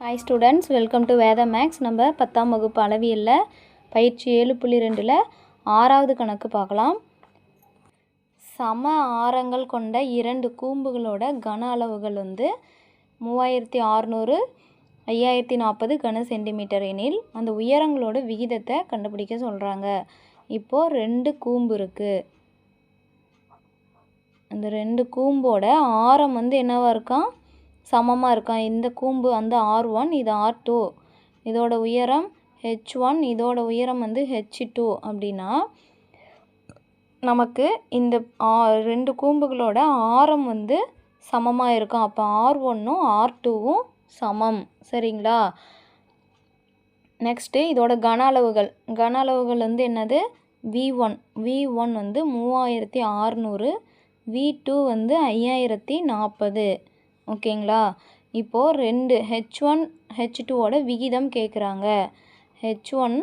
Hi students welcome to Vedha maths நம்ம பத்தாம் வகுப்பு அளவியலில் பயிற்சி ஏழு புள்ளி ரெண்டில் ஆறாவது கணக்கு பார்க்கலாம். சம ஆரங்கள் கொண்ட இரண்டு கூம்புகளோட கன அளவுகள் வந்து மூவாயிரத்தி அறநூறு ஐயாயிரத்தி நாற்பது கன சென்டிமீட்டர் எனில் அந்த உயரங்களோட விகிதத்தை கண்டுபிடிக்க சொல்கிறாங்க இப்போது ரெண்டு கூம்பு இருக்குது அந்த ரெண்டு கூம்போட ஆரம் வந்து என்னவாக இருக்கான் சமமாக இருக்கான். இந்த கூம்பு வந்து ஆர் ஒன் இது ஆர் டூ இதோட உயரம் ஹெச் ஒன் இதோட உயரம் வந்து ஹெச் டூ அப்படின்னா நமக்கு இந்த ஆ- ரெண்டு கூம்புகளோட ஆரம் வந்து சமமாக இருக்கும். அப்போ ஆர் ஒன்னும் ஆர் டூவும் சமம். சரிங்களா? நெக்ஸ்ட்டு இதோட கன அளவுகள். கன அளவுகள் வந்து என்னது? வி ஒன் வி ஒன் வந்து மூவாயிரத்தி ஆறுநூறு வி டூ வந்து ஐயாயிரத்தி நாற்பது. ஓகேங்களா? இப்போது ரெண்டு ஹெச் ஒன் ஹெச் டூவோட விகிதம் கேட்குறாங்க H one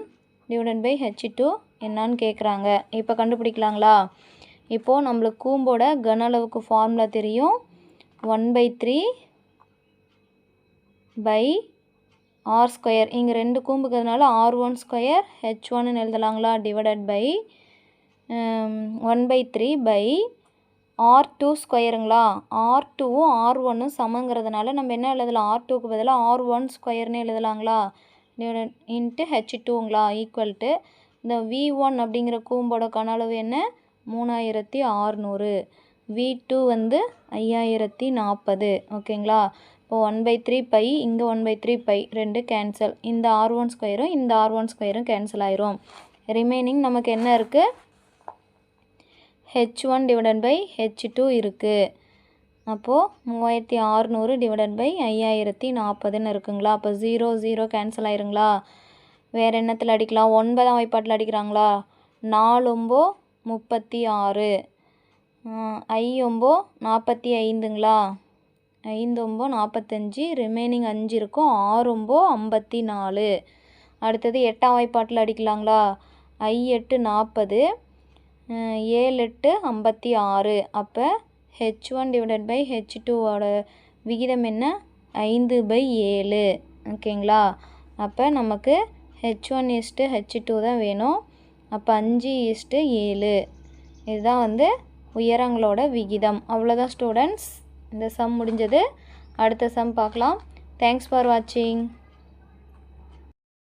divided by H two என்னான்னு கேட்குறாங்க இப்போ கண்டுபிடிக்கலாங்களா? இப்போது நம்மளுக்கு கூம்போட கன அளவுக்கு ஃபார்முலா தெரியும். One by three pi R square இங்கே ரெண்டு கூம்புக்கிறதுனால ஆர் ஒன் ஸ்கொயர் ஹெச் ஒன்னு எழுதலாங்களா? Divided by one by three pi R two ஸ்கொயருங்களா R டூவும் ஆர் ஒன்னும் சமங்கிறதுனால நம்ம என்ன எழுதலாம்? ஆர் டூக்கு பதிலாக ஆர் ஒன் ஸ்கொயர்னு எழுதலாங்களா? இன்ட்டு ஹெச் டூங்களா ஈக்குவல் டு இந்த வி ஒன் அப்படிங்கிற கூம்போட கனளவு என்ன? மூணாயிரத்தி ஆறுநூறு வி டூ வந்து ஐயாயிரத்தி நாற்பது. ஓகேங்களா? இப்போ ஒன் பை த்ரீ பை இங்கே ஒன் பை த்ரீ பை ரெண்டு கேன்சல் இந்த ஆர் ஒன் ஸ்கொயரும் இந்த ஆர் ஒன் ஸ்கொயரும் கேன்சல் ஆயிரும். ரிமைனிங் நமக்கு என்ன இருக்குது H one divided by H two இருக்குது அப்போது மூவாயிரத்தி ஆறுநூறு டிவைடட் பை ஐயாயிரத்தி நாற்பதுன்னு இருக்குங்களா? அப்போ ஜீரோ ஜீரோ கேன்சல் ஆயிருங்களா? வேறு என்னத்தில் அடிக்கலாம்? ஒன்பதாம் வாய்ப்பாட்டில் அடிக்கிறாங்களா? நாலு ஒம்போ முப்பத்தி ஆறு. ஐ ஒம்போ நாற்பத்தி ஐந்துங்களா? ஐந்து ஒம்போ நாற்பத்தஞ்சு ரிமைனிங் அஞ்சு இருக்கும். ஆறொம்போ ஐம்பத்தி நாலு. அடுத்தது எட்டாம் வாய்ப்பாட்டில் அடிக்கலாங்களா? ஐ எட்டு நாற்பது ஏழு எட்டு ஐம்பத்தி ஆறு. அப்போ H one divided by H டூவோட விகிதம் என்ன? ஐந்து பை ஏழு. ஓகேங்களா? அப்போ நமக்கு H one is to H two வேணும். அப்போ அஞ்சு இஸ்ட்டு ஏழு. இதுதான் வந்து உயரங்களோட விகிதம். அவ்வளோதான் ஸ்டூடெண்ட்ஸ் இந்த சம் முடிஞ்சது. அடுத்த சம் பார்க்கலாம். தேங்க்ஸ் ஃபார் வாட்சிங்